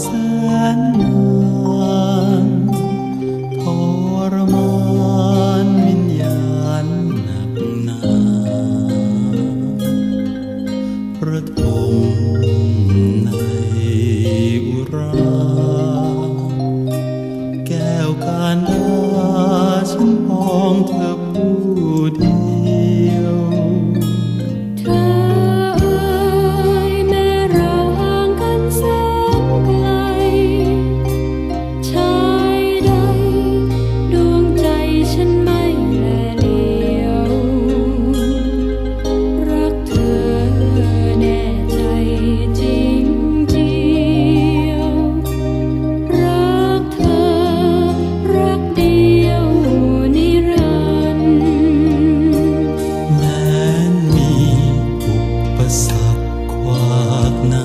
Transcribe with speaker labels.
Speaker 1: แสนนานทรมานวิญญาณหนักหนาประทมในอุรา แก้วกา Huwag na